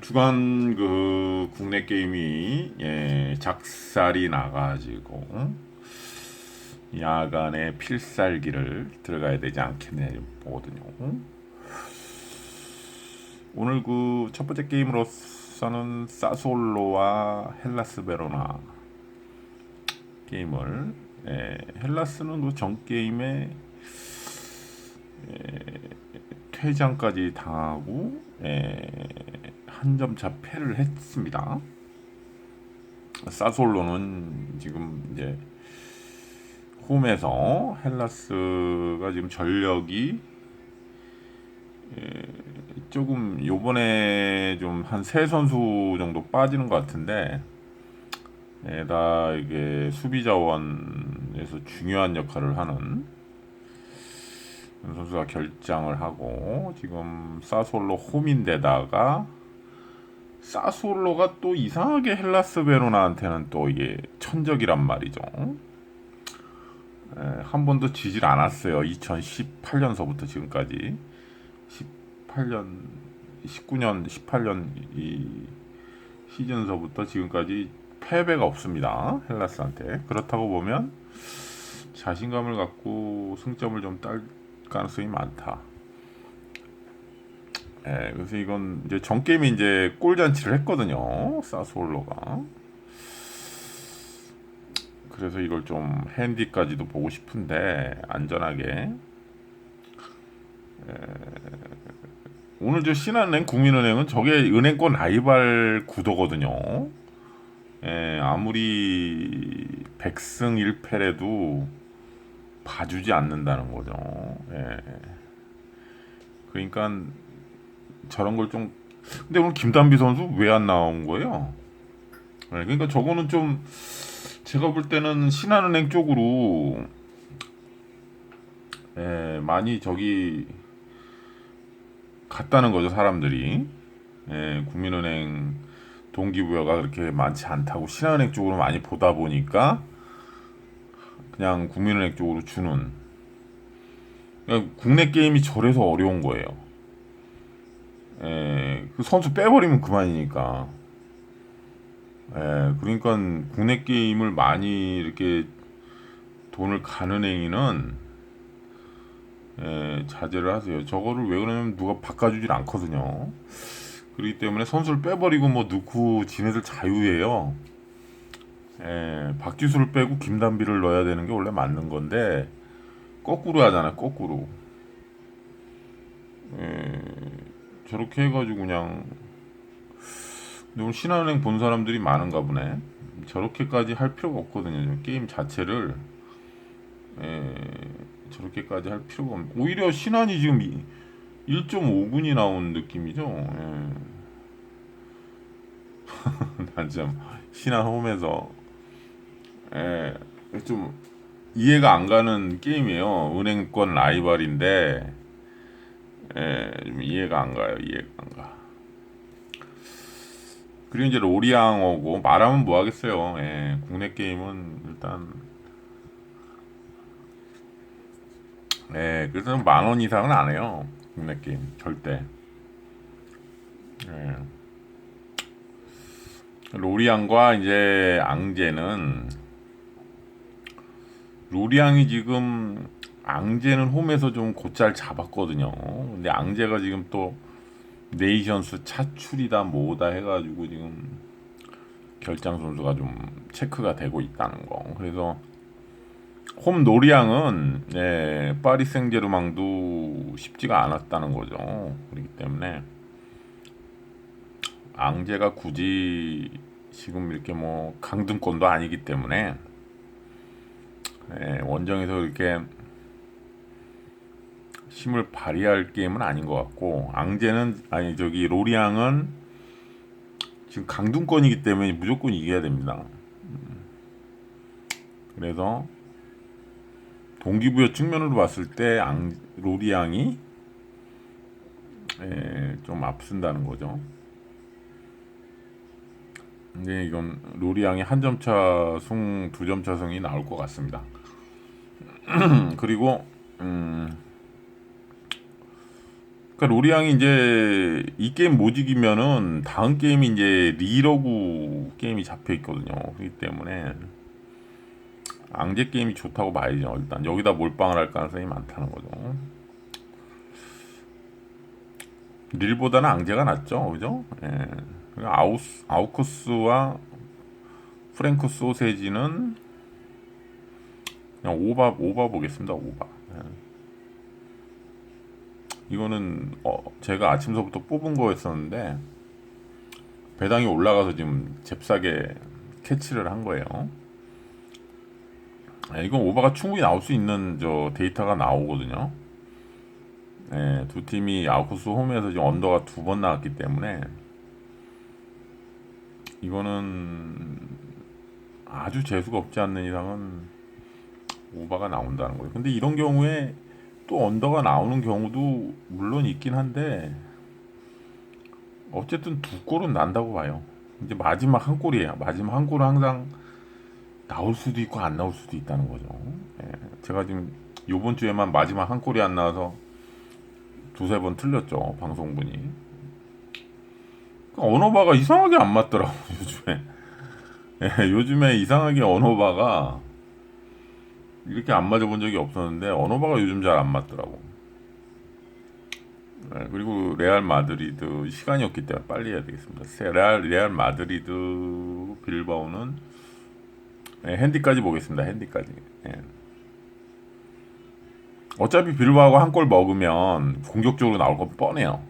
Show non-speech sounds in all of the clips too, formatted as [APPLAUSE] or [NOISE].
주간 그 국내 게임이 예, 작살이 나가지고 야간에 필살기를 들어가야 되지 않겠냐 보거든요. 오늘 그 첫 번째 게임으로서는 사솔로와 헬라스 베로나 게임을 예, 헬라스는 그 전 게임에 예, 퇴장까지 당하고 예, 한 점차 패를 했습니다. 사솔로는 지금 이제 홈에서 헬라스가 지금 전력이 예, 조금 요번에 좀 한 세 선수 정도 빠지는 것 같은데 예, 다 이게 수비 자원에서 중요한 역할을 하는 선수가 결장을 하고 지금 사솔로 홈인데다가 사솔로가 또 이상하게 헬라스 베로나한테는 또 이게 천적이란 말이죠. 예, 한 번도 지질 않았어요. 2018년서부터 지금까지 18년, 19년, 18년 이 시즌서부터 지금까지 패배가 없습니다. 헬라스한테. 그렇다고 보면 자신감을 갖고 승점을 좀 딸 가능성이 많다. 예, 그래서 이건 이제 전 게임에 이제 골잔치를 했거든요. 사솔로가. 그래서 이걸 좀 핸디까지도 보고 싶은데 안전하게 에, 오늘 저 신한은행 국민은행은 저게 은행권 라이벌 구도거든요. 에, 아무리 백승 1패래도 봐주지 않는다는 거죠. 예. 그러니까 저런 걸 좀 근데 오늘 김단비 선수 왜 안 나온 거예요? 예, 그러니까 저거는 좀 제가 볼 때는 신한은행 쪽으로 예, 많이 저기 갔다는 거죠 사람들이 예, 국민은행 동기부여가 그렇게 많지 않다고 신한은행 쪽으로 많이 보다 보니까 그냥 국민은행 쪽으로 주는 그러니까 국내 게임이 저래서 어려운 거예요. 예, 그 선수 빼버리면 그만이니까. 예, 그러니까 국내 게임을 많이 이렇게 돈을 가는 행위는 예, 자제를 하세요. 저거를 왜 그러냐면 누가 바꿔주질 않거든요. 그렇기 때문에 선수를 빼버리고 뭐 넣고 지네들 자유예요. 예, 박지수를 빼고 김단비를 넣어야 되는 게 원래 맞는 건데 거꾸로 하잖아, 거꾸로. 예, 저렇게 해가지고 그냥 오늘 신한은행 본 사람들이 많은가 보네. 저렇게까지 할 필요가 없거든요. 게임 자체를 예, 저렇게까지 할 필요가 없. 오히려 신한이 지금 1.5분이 나온 느낌이죠. 예. [LAUGHS] 난참 신한 홈에서 예, 좀 이해가 안 가는 게임이에요. 은행권 라이벌인데 예, 좀 이해가 안 가요. 이해가 안 가. 그리고 이제 로리앙 오고 말하면 뭐 하겠어요. 예, 국내 게임은 일단 예, 그래서 만 원 이상은 안 해요. 국내 게임 절대. 예. 로리앙과 이제 앙제는 로리앙이 지금 앙제는 홈에서 좀 곧잘 잡았거든요. 근데 앙제가 지금 또 네이션스 차출이다 뭐다 해가지고 지금 결장 선수가 좀 체크가 되고 있다는 거. 그래서 홈 노리앙은 예, 파리 생제르맹도 쉽지가 않았다는 거죠. 그렇기 때문에 앙제가 굳이 지금 이렇게 뭐 강등권도 아니기 때문에 예, 원정에서 이렇게 힘을 발휘할 게임은 아닌 것 같고 앙제는 아니 저기 로리앙은 지금 강등권이기 때문에 무조건 이겨야 됩니다. 음. 그래서 동기부여 측면으로 봤을 때 앙, 로리앙이 예, 좀 앞선다는 거죠. 근데 이건 로리앙이 한 점차 승, 두 점차 승이 나올 것 같습니다. [CLEARS THROAT] 그리고 음, 그러니까 로리앙이 이제 이 게임 못 이기면은 다음 게임이 이제 리러구 게임이 잡혀 있거든요. 그렇기 때문에 앙제 게임이 좋다고 봐야죠. 일단 여기다 몰빵을 할 가능성이 많다는 거죠. 릴보다는 앙제가 낫죠, 그죠? 예. 아우스 아우쿠스와 프랭크 소세지는 그냥 오바 오바 보겠습니다, 오바. 예. 이거는 어, 제가 아침서부터 뽑은 거였었는데 배당이 올라가서 지금 잽싸게 캐치를 한 거예요. 예, 이건 오바가 충분히 나올 수 있는 저 데이터가 나오거든요. 예, 두 팀이 아우쿠스 홈에서 지금 언더가 두 번 나왔기 때문에 이거는 아주 재수가 없지 않는 이상은 오바가 나온다는 거예요. 근데 이런 경우에 또 언더가 나오는 경우도 물론 있긴 한데 어쨌든 두 골은 난다고 봐요. 이제 마지막 한 골이에요. 마지막 한 골은 항상 나올 수도 있고 안 나올 수도 있다는 거죠. 예, 제가 지금 요번 주에만 마지막 한 골이 안 나와서 두세 번 틀렸죠 방송분이. 그 언어바가 이상하게 안 맞더라고 요즘에. 예, 요즘에 이상하게 언어바가 이렇게 안 맞아본 적이 없었는데 언어바가 요즘 잘 안 맞더라고. 네, 그리고 레알 마드리드 시간이 없기 때문에 빨리 해야 되겠습니다. 세- 레알 레알 마드리드 빌바오는 네, 핸디까지 보겠습니다. 핸디까지. 예. 어차피 빌바오가 한 골 먹으면 공격적으로 나올 건 뻔해요.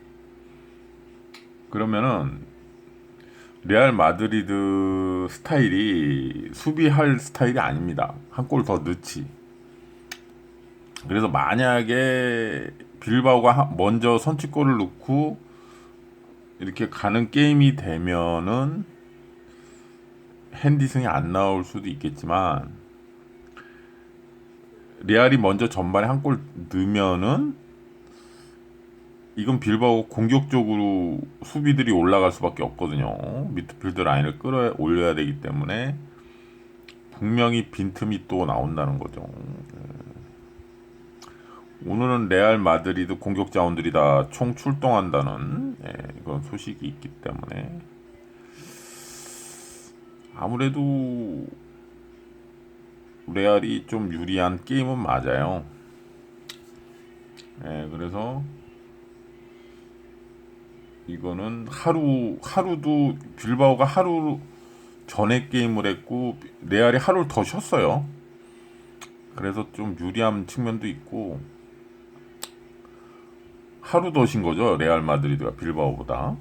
그러면은 레알 마드리드 스타일이 수비할 스타일이 아닙니다. 한 골 더 넣지. 그래서 만약에 빌바오가 하- 먼저 선취골을 넣고 이렇게 가는 게임이 되면은 핸디승이 안 나올 수도 있겠지만 레알이 먼저 전반에 한 골 넣으면은 이건 빌바오 공격적으로 수비들이 올라갈 수밖에 없거든요. 미드필드 라인을 끌어 올려야 되기 때문에 분명히 빈틈이 또 나온다는 거죠. 오늘은 레알 마드리드 공격 자원들이 다 총 출동한다는 예, 이런 소식이 있기 때문에 아무래도 레알이 좀 유리한 게임은 맞아요. 예, 그래서 이거는 하루 하루도 빌바오가 하루 전에 게임을 했고 레알이 하루를 더 쉬었어요. 그래서 좀 유리한 측면도 있고 하루 더 쉰 거죠 레알 마드리드가 빌바오보다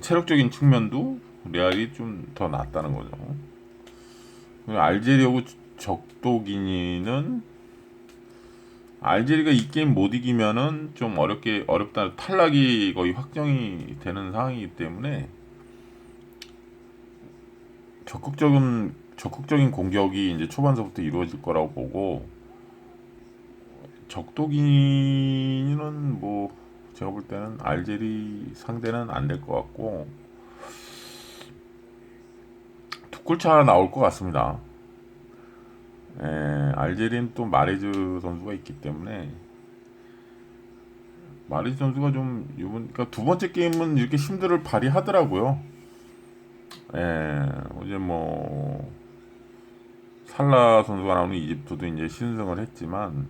체력적인 측면도 레알이 좀 더 낫다는 거죠. 알제리하고 적도기니는 알제리가 이 게임 못 이기면은 좀 어렵게 어렵다 탈락이 거의 확정이 되는 상황이기 때문에 적극적인 적극적인 공격이 이제 초반서부터 이루어질 거라고 보고 적도기는 뭐 제가 볼 때는 알제리 상대는 안 될 것 같고 두 골차 나올 것 같습니다. 예, 알제리는 또 마레즈 선수가 있기 때문에 마레즈 선수가 좀 이번 그러니까 두 번째 게임은 이렇게 힘들을 발휘하더라고요. 예, 어제 뭐 살라 선수가 나오는 이집트도 이제 신승을 했지만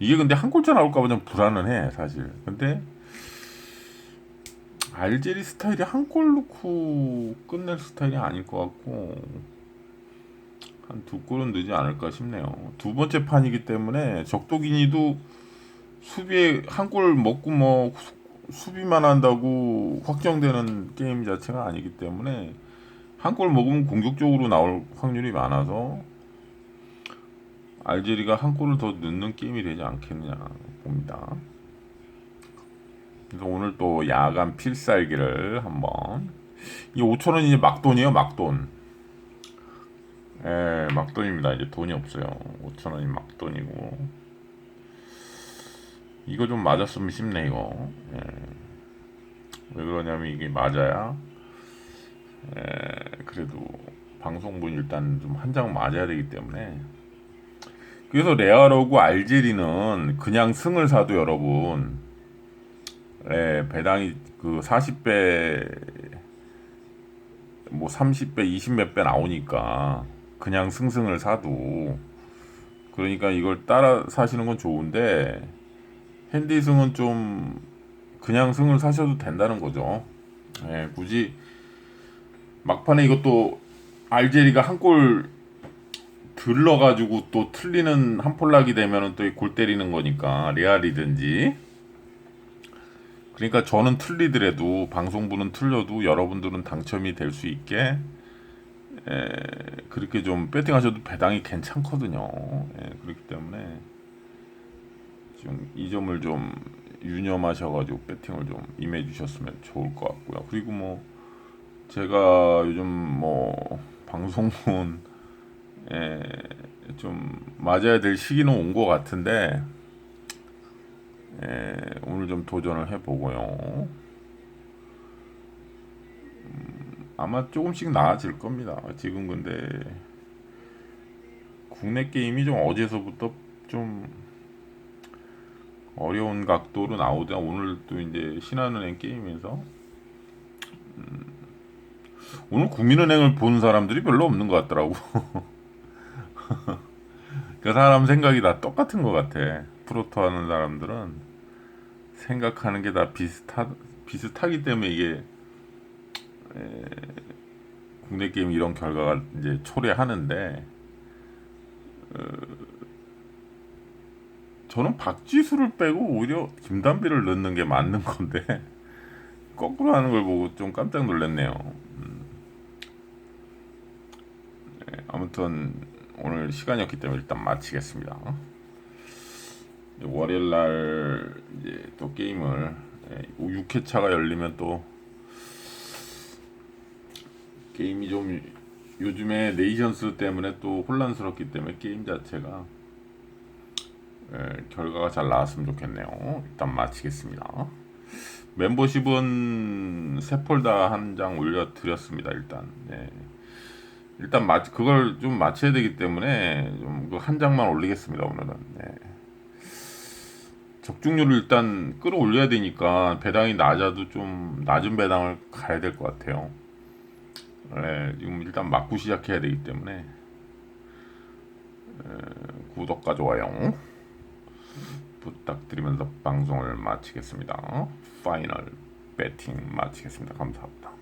이게 근데 한 골차 나올까 봐 좀 불안은 해 사실. 근데 알제리 스타일이 한 골 넣고 끝낼 스타일이 아닐 것 같고 한 두 골은 넣지 않을까 싶네요. 두 번째 판이기 때문에 적도기니도 수비에 한 골 먹고 뭐 수- 수비만 한다고 확정되는 게임 자체가 아니기 때문에 한 골 먹으면 공격적으로 나올 확률이 많아서 알제리가 한 골을 더 넣는 게임이 되지 않겠느냐 봅니다. 그래서 오늘 또 야간 필살기를 한번 이 5천 원 이제 막돈이에요 막돈. 예, 막돈입니다. 이제 돈이 없어요. 5천 원이 막돈이고 이거 좀 맞았으면 쉽네 이거. 예. 왜 그러냐면 이게 맞아야 예, 그래도 방송분 일단 좀 한 장 맞아야 되기 때문에 그래서 레알하고 알제리는 그냥 승을 사도 여러분 예, 배당이 그 40배 뭐 30배, 20 몇 배 나오니까 그냥 승승을 사도 그러니까 이걸 따라 사시는 건 좋은데 핸디승은 좀 그냥 승을 사셔도 된다는 거죠. 예, 굳이 막판에 이것도 알제리가 한 골 들러가지고 또 틀리는 한 폴락이 되면은 또 골 때리는 거니까 레알이든지 그러니까 저는 틀리더라도 방송부는 틀려도 여러분들은 당첨이 될 수 있게 에, 그렇게 좀 배팅하셔도 배당이 괜찮거든요. 예, 그렇기 때문에 좀 이 점을 좀 유념하셔가지고 배팅을 좀 임해 주셨으면 좋을 것 같고요. 그리고 뭐 제가 요즘 뭐 방송문 에, 좀 맞아야 될 시기는 온 것 같은데 에, 오늘 좀 도전을 해보고요. 음, 아마 조금씩 나아질 겁니다. 지금 근데 국내 게임이 좀 어제서부터 좀 어려운 각도로 나오다 오늘 또 이제 신한은행 게임에서 음, 오늘 국민은행을 본 사람들이 별로 없는 것 같더라고. [LAUGHS] 그 사람 생각이 다 똑같은 것 같아. 프로토 하는 사람들은 생각하는 게 다 비슷하 비슷하기 때문에 이게 에, 국내 게임 이런 결과가 이제 초래하는데 어, 저는 박지수를 빼고 오히려 김단비를 넣는 게 맞는 건데 [LAUGHS] 거꾸로 하는 걸 보고 좀 깜짝 놀랐네요. 음. 네, 아무튼 오늘 시간이 없기 때문에 일단 마치겠습니다. 월요일 날 이제 또 게임을 6회차가 열리면 또 게임이 좀 요즘에 네이션스 때문에 또 혼란스럽기 때문에 게임 자체가 예, 결과가 잘 나왔으면 좋겠네요. 일단 마치겠습니다. 멤버십은 새 폴더 한 장 올려드렸습니다. 일단 예. 일단 마 그걸 좀 맞춰야 되기 때문에 좀 한 장만 올리겠습니다. 오늘은 예. 적중률을 일단 끌어올려야 되니까 배당이 낮아도 좀 낮은 배당을 가야 될 것 같아요. 예, 지금 일단 맞고 시작해야 되기 때문에 예, 구독과 좋아요 부탁드리면서 방송을 마치겠습니다. 파이널 배팅 마치겠습니다. 감사합니다.